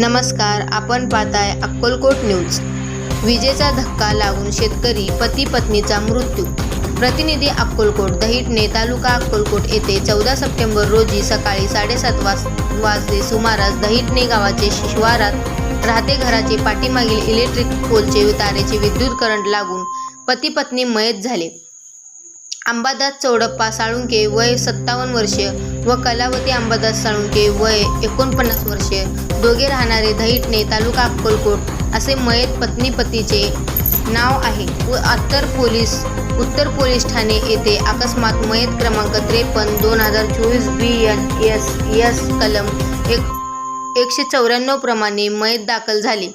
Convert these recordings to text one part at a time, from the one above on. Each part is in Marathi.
नमस्कार आपण पाहताय अक्कलकोट न्यूज. विजेचा धक्का लागून शेतकरी पती पत्नीचा मृत्यू. प्रतिनिधी अक्कलकोट दहिटणे तालुका अक्कलकोट येथे चौदा सप्टेंबर रोजी सकाळी साडेसात वाज वाजले सुमारास दहिटणे गावाचे शिवारात राहते घराचे पाठीमागील इलेक्ट्रिक पोलचे तारेचे विद्युत करंट लागून पती पत्नी मयत झाले. अंबादास चौडप्पा साळुंके वय सत्तावन्न वर्षे व कलावती अंबादास साळुंके वय एकोणपन्नास वर्षे. दोघे राहणारे दहिटणे तालुका अक्कलकोट असे मयत पत्नी पतीचे नाव आहे व उत्तर पोलीस उत्तर पोलीस ठाणे येथे अकस्मात मयत क्रमांक त्रेपन्न दोन हजार चोवीस बी एन एस एस कलम एक एकशे चौऱ्याण्णव प्रमाणे मयत दाखल झाले.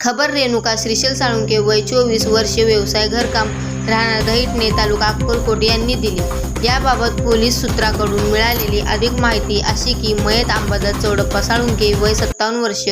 खबर रेणुका श्रीशैल साळुंके वय चोवीस वर्षे व्यवसाय घरकाम राहणार दहिटणे तालुका अक्कलकोट यांनी दिली. याबाबत पोलीस सूत्राकडून मिळालेली अधिक माहिती अशी की मयत अंबादास चौडप्पा साळुंके वय सत्तावन्न वर्ष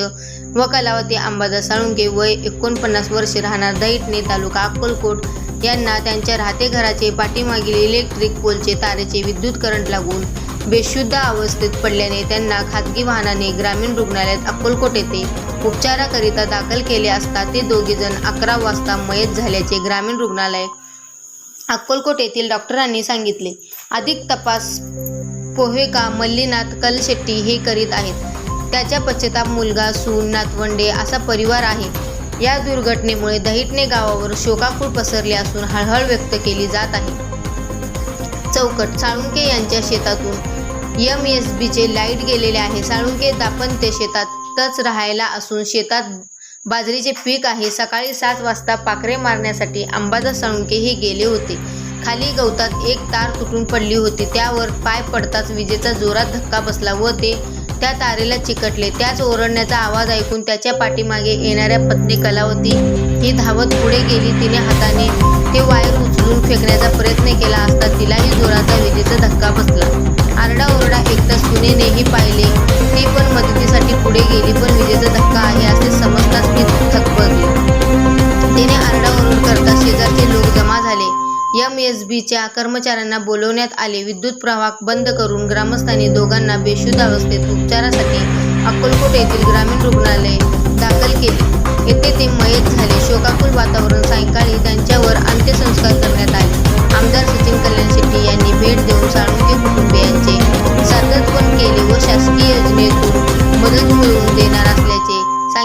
व कलावती अंबादास साळुंके वय एकोणपन्नास वर्ष राहणार दहिटणे तालुका अक्कलकोट यांना त्यांच्या राहते घराचे पाठीमागील इलेक्ट्रिक पोलचे तारेचे विद्युत करंट लागून बेशुद्ध अवस्थेत पडल्याने त्यांना खाजगी वाहनाने ग्रामीण रुग्णालयात अक्कलकोट येथे उपचाराकरिता दाखल केले असता ते दोघेजण अकरा वाजता मयत झाल्याचे ग्रामीण रुग्णालय अक्कलकोट येथील डॉक्टरांनी सांगितले. अधिक तपास पोहेका मल्लीनाथ कलशेट्टी हे करीत आहेत. त्याच्या पश्चाताप मुलगा सून नातवंडे असा परिवार आहे. या दुर्घटनेमुळे दहिटणे गावावर शोकाकूळ पसरले असून हळहळ व्यक्त केली जात आहे. चौकट साळुंके यांच्या शेतातून एम एस बीचे लाइट गेलेले आहे. साळुंके दापंते शेतातच राहायला असून शेतात बाजरीचे पीक आहे. सकाळी सात वाजता पाखरे मारण्यासाठी अंबादास साळुंके हे गेले होते. खाली गवतात एक तार तुटून पडली होती. त्यावर पाय पडताच विजेचा जोरात धक्का बसला व ते त्या तारेला चिकटले. त्याच ओरडण्याचा आवाज ऐकून त्याच्या पाठीमागे येणाऱ्या पत्नी कलावती ही धावत पुढे गेली. तिने हाताने ते वायर उचलून फेकण्याचा प्रयत्न केला असता तिलाही जोराचा विजेचा धक्का बसला. आरडाओरडा एकदा सुनेनेही पाहिले ती पण मदतीसाठी पुढे गेली पण विजेचा धक्का आहे असे समजताच ती थकबरली तिने आरडाओरड करता शेजारचे लोक जमा झाले. एम एस बीच्या कर्मचाऱ्यांना बोलवण्यात आले. विद्युत प्रवाह बंद करून ग्रामस्थांनी दोघांना बेशुद्ध अवस्थेत उपचारासाठी अक्कलकोट येथील ग्रामीण रुग्णालय दाखल केले. येथे ते मयत झाले. शोकाकुल वातावरण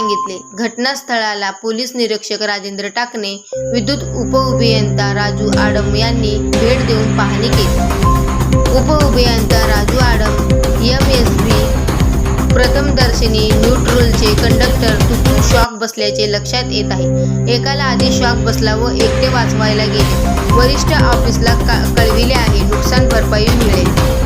सांगितले. घटनास्थळाला पोलीस निरीक्षक राजेंद्र टाकणे विद्युत उपअभियंता राजू आडम यांनी भेट देऊन पाहणी केली. उपअभियंता Raju Adam M S B प्रथमदर्शनी न्यूट्रलचे कंडक्टर तुटून शॉक बसल्याचे लक्षात येत आहे. एकाला आधी शॉक बसला व एकटे वाचवायला गेले. वरिष्ठ ऑफिसला कळविले आहे नुकसान भरपाई मिळेल.